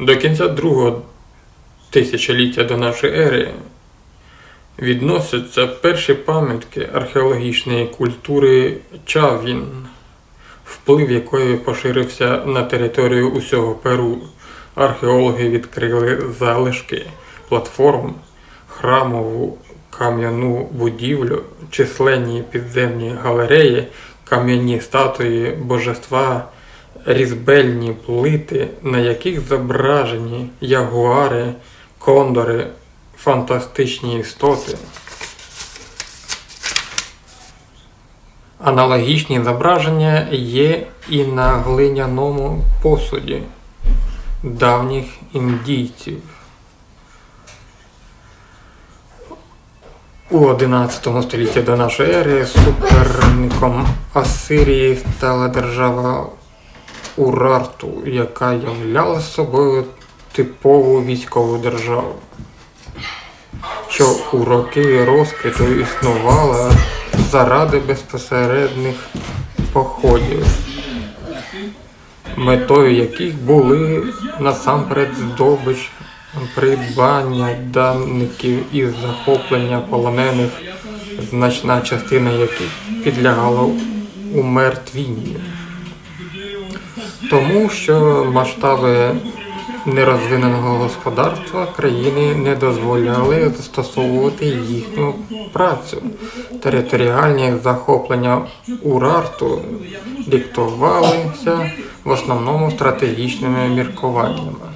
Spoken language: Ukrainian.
До кінця другого тисячоліття до нашої ери відносяться перші пам'ятки археологічної культури Чавін, вплив якої поширився на територію усього Перу. Археологи відкрили залишки платформ, храмову кам'яну будівлю, численні підземні галереї, кам'яні статуї, божества, різбельні плити, на яких зображені ягуари, кондори, фантастичні істоти. Аналогічні зображення є і на глиняному посуді давніх індійців. У 11 столітті до нашої ери суперником Асирії стала держава Урарту, яка являла собою типову військову державу, що у роки розквіту існувала заради безпосередніх походів, метою яких були насамперед здобич, придбання данників і захоплення полонених, значна частина яких підлягала умертвінню. Тому що масштаби нерозвиненого господарства країни не дозволяли застосовувати їхню працю. Територіальні захоплення Урарту диктувалися в основному стратегічними міркуваннями.